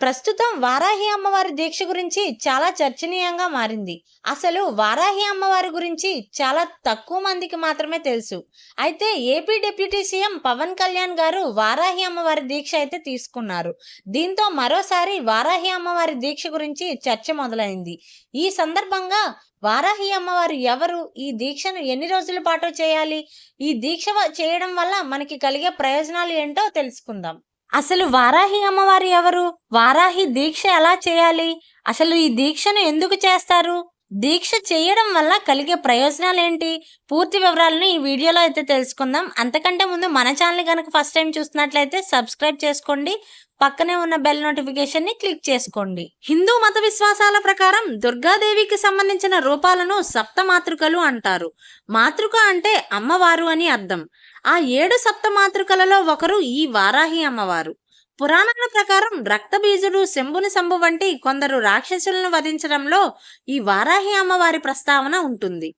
ప్రస్తుతం వారాహి అమ్మవారి దీక్ష గురించి చాలా చర్చనీయంగా మారింది. అసలు వారాహి అమ్మవారి గురించి చాలా తక్కువ మందికి మాత్రమే తెలుసు. అయితే AP deputy CM Pawan Kalyan గారు వారాహి అమ్మవారి దీక్ష అయితే తీసుకున్నారు. దీంతో మరోసారి వారాహి అమ్మవారి దీక్ష గురించి చర్చ మొదలైంది. ఈ సందర్భంగా వారాహి అమ్మవారు ఎవరు? ఈ దీక్షను ఎన్ని రోజుల పాటు చేయాలి? ఈ దీక్ష చేయడం వల్ల మనకి కలిగే ప్రయోజనాలు ఏంటో తెలుసుకుందాం. అసలు వారాహి అమ్మవారు ఎవరు? వారాహి దీక్ష ఎలా చేయాలి? అసలు ఈ దీక్షను ఎందుకు చేస్తారు? దీక్ష చేయడం వల్ల కలిగే ప్రయోజనాలు ఏంటి పూర్తి వివరాలను ఈ వీడియోలో అయితే తెలుసుకుందాం. అంతకంటే ముందు మన ఛానల్ కనుక ఫస్ట్ టైం చూస్తున్నట్లయితే సబ్స్క్రైబ్ చేసుకోండి. పక్కనే ఉన్న బెల్ నోటిఫికేషన్ని క్లిక్ చేసుకోండి. హిందూ మత విశ్వాసాల ప్రకారం దుర్గాదేవికి సంబంధించిన రూపాలను సప్త మాతృకలు అంటారు. మాతృక అంటే అమ్మవారు అని అర్థం. ఆ ఏడు సప్త మాతృకలలో ఒకరు ఈ వారాహి అమ్మవారు. పురాణాల ప్రకారం రక్తబీజుడు శంభుని శంభు వంటి కొందరు రాక్షసులను వధించడంలో ఈ వారాహి అమ్మవారి ప్రస్తావన ఉంటుంది.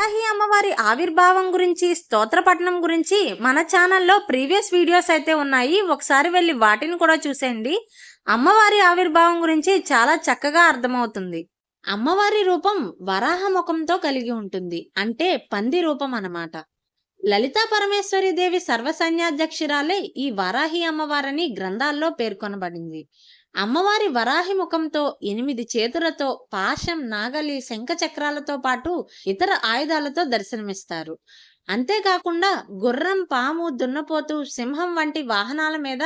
వారాహి అమ్మవారి ఆవిర్భావం గురించి స్తోత్రపట్నం గురించి మన ఛానల్లో ప్రీవియస్ వీడియోస్ అయితే ఉన్నాయి. ఒకసారి వెళ్ళి వాటిని కూడా చూసేయండి. అమ్మవారి ఆవిర్భావం గురించి చాలా చక్కగా అర్థమవుతుంది. అమ్మవారి రూపం వరాహ ముఖంతో కలిగి ఉంటుంది. అంటే పంది రూపం అన్నమాట. లలితా పరమేశ్వరి దేవి సర్వసైన్యాధ్యక్షురాలే ఈ వరాహి అమ్మవారని గ్రంథాల్లో పేర్కొనబడింది. అమ్మవారి వరాహి ముఖంతో ఎనిమిది చేతులతో పాశం నాగలి శంఖ చక్రాలతో పాటు ఇతర ఆయుధాలతో దర్శనమిస్తారు. అంతేకాకుండా గుర్రం పాము దున్నపోతు సింహం వంటి వాహనాల మీద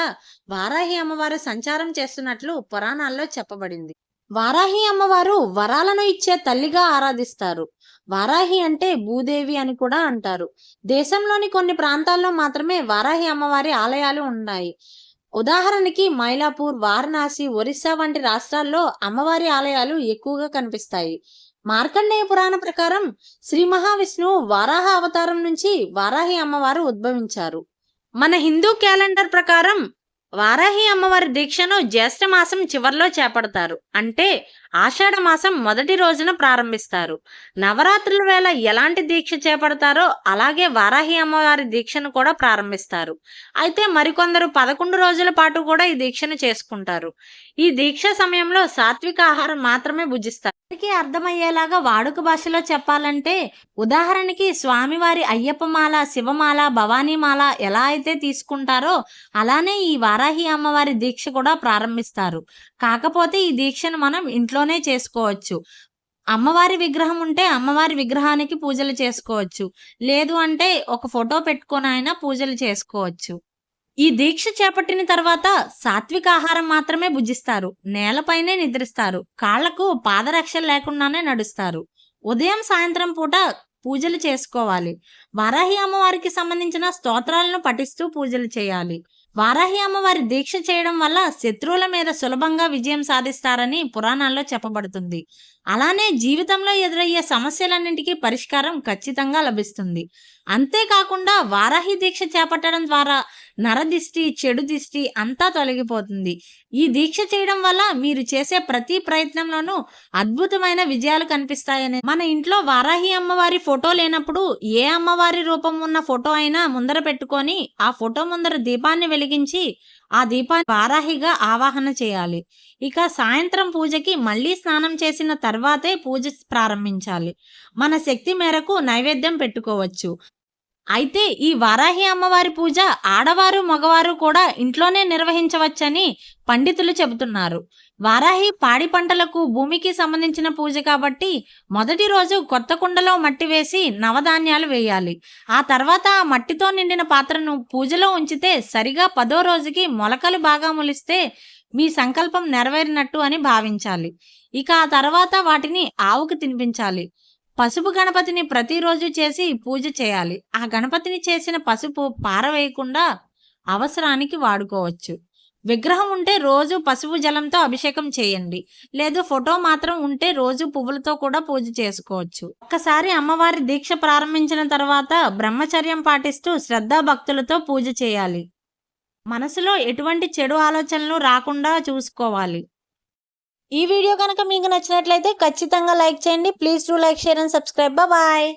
వారాహి అమ్మవారు సంచారం చేస్తున్నట్లు పురాణాల్లో చెప్పబడింది. వారాహి అమ్మవారు వరాలను ఇచ్చే తల్లిగా ఆరాధిస్తారు. వారాహి అంటే భూదేవి అని కూడా అంటారు. దేశంలోని కొన్ని ప్రాంతాల్లో మాత్రమే వారాహి అమ్మవారి ఆలయాలు ఉన్నాయి. ఉదాహరణకి మైలాపూర్ వారణాసి ఒరిస్సా వంటి రాష్ట్రాల్లో అమ్మవారి ఆలయాలు ఎక్కువగా కనిపిస్తాయి. మార్కండేయ పురాణ ప్రకారం శ్రీ మహావిష్ణువు వారాహ అవతారం నుంచి వారాహి అమ్మవారు ఉద్భవించారు. మన హిందూ క్యాలెండర్ ప్రకారం వారాహి అమ్మవారి దీక్షను జ్యేష్ఠ మాసం చివర్లో చేపడతారు. అంటే ఆషాఢ మాసం మొదటి రోజున ప్రారంభిస్తారు. నవరాత్రుల వేళ ఎలాంటి దీక్ష చేపడతారో అలాగే వారాహి అమ్మవారి దీక్షను కూడా ప్రారంభిస్తారు. అయితే మరికొందరు పదకొండు రోజుల పాటు కూడా ఈ దీక్షను చేసుకుంటారు. ఈ దీక్ష సమయంలో సాత్విక ఆహారం మాత్రమే భుజిస్తారు. అందరికీ అర్థమయ్యేలాగా వాడుక భాషలో చెప్పాలంటే ఉదాహరణకి స్వామివారి అయ్యప్పమాల శివమాల భవానీమాల ఎలా అయితే తీసుకుంటారో అలానే ఈ వారాహి అమ్మవారి దీక్ష కూడా ప్రారంభిస్తారు. కాకపోతే ఈ దీక్షను మనం ఇంట్లోనే చేసుకోవచ్చు. అమ్మవారి విగ్రహం ఉంటే అమ్మవారి విగ్రహానికి పూజలు చేసుకోవచ్చు. లేదు అంటే ఒక ఫోటో పెట్టుకొని అయినా పూజలు చేసుకోవచ్చు. ఈ దీక్ష చేపట్టిన తర్వాత సాత్విక ఆహారం మాత్రమే భుజిస్తారు. నేలపైనే నిద్రిస్తారు. కాళ్ళకు పాదరక్షలు లేకుండానే నడుస్తారు. ఉదయం సాయంత్రం పూట పూజలు చేసుకోవాలి. వారాహి అమ్మవారికి సంబంధించిన స్తోత్రాలను పఠిస్తూ పూజలు చేయాలి. వారాహి అమ్మవారి దీక్ష చేయడం వల్ల శత్రువుల మీద సులభంగా విజయం సాధిస్తారని పురాణాల్లో చెప్పబడుతుంది. అలానే జీవితంలో ఎదురయ్యే సమస్యలన్నింటికీ పరిష్కారం ఖచ్చితంగా లభిస్తుంది. అంతేకాకుండా వారాహి దీక్ష చేపట్టడం ద్వారా నరదిష్టి చెడు దిష్టి అంతా తొలగిపోతుంది. ఈ దీక్ష చేయడం వల్ల మీరు చేసే ప్రతి ప్రయత్నంలోనూ అద్భుతమైన విజయాలు కనిపిస్తాయని. మన ఇంట్లో వారాహి అమ్మవారి ఫోటో లేనప్పుడు ఏ అమ్మవారి రూపం ఉన్న ఫోటో అయినా ముందర పెట్టుకొని ఆ ఫోటో ముందర దీపాన్ని వెలిగించి ఆ దీపాన్ని వారాహిగా ఆవాహన చేయాలి. ఇక సాయంత్రం పూజకి మళ్ళీ స్నానం చేసిన తర్వాతే పూజ ప్రారంభించాలి. మన శక్తి మేరకు నైవేద్యం పెట్టుకోవచ్చు. అయితే ఈ వారాహి అమ్మవారి పూజ ఆడవారు మగవారు కూడా ఇంట్లోనే నిర్వహించవచ్చని పండితులు చెబుతున్నారు. వారాహి పాడి పంటలకు భూమికి సంబంధించిన పూజ కాబట్టి మొదటి రోజు కొత్త కుండలో మట్టి వేసి నవధాన్యాలు వేయాలి. ఆ తర్వాత ఆ మట్టితో నిండిన పాత్రను పూజలో ఉంచితే సరిగా పదో రోజుకి మొలకలు బాగా మొలిస్తే మీ సంకల్పం నెరవేరినట్టు అని భావించాలి. ఇక ఆ తర్వాత వాటిని ఆవుకు తినిపించాలి. పసుపు గణపతిని ప్రతిరోజు చేసి పూజ చేయాలి. ఆ గణపతిని చేసిన పసుపు పారవేయకుండా అవసరానికి వాడుకోవచ్చు. విగ్రహం ఉంటే రోజు పసుపు జలంతో అభిషేకం చేయండి. లేదు ఫోటో మాత్రం ఉంటే రోజు పువ్వులతో కూడా పూజ చేసుకోవచ్చు. ఒక్కసారి అమ్మవారి దీక్ష ప్రారంభించిన తర్వాత బ్రహ్మచర్యం పాటిస్తూ శ్రద్ధా భక్తులతో పూజ చేయాలి. మనసులో ఎటువంటి చెడు ఆలోచనలు రాకుండా చూసుకోవాలి. ఈ వీడియో కనుక మీకు నచ్చినట్లయితే ఖచ్చితంగా లైక్ చేయండి. Please do like share and subscribe bye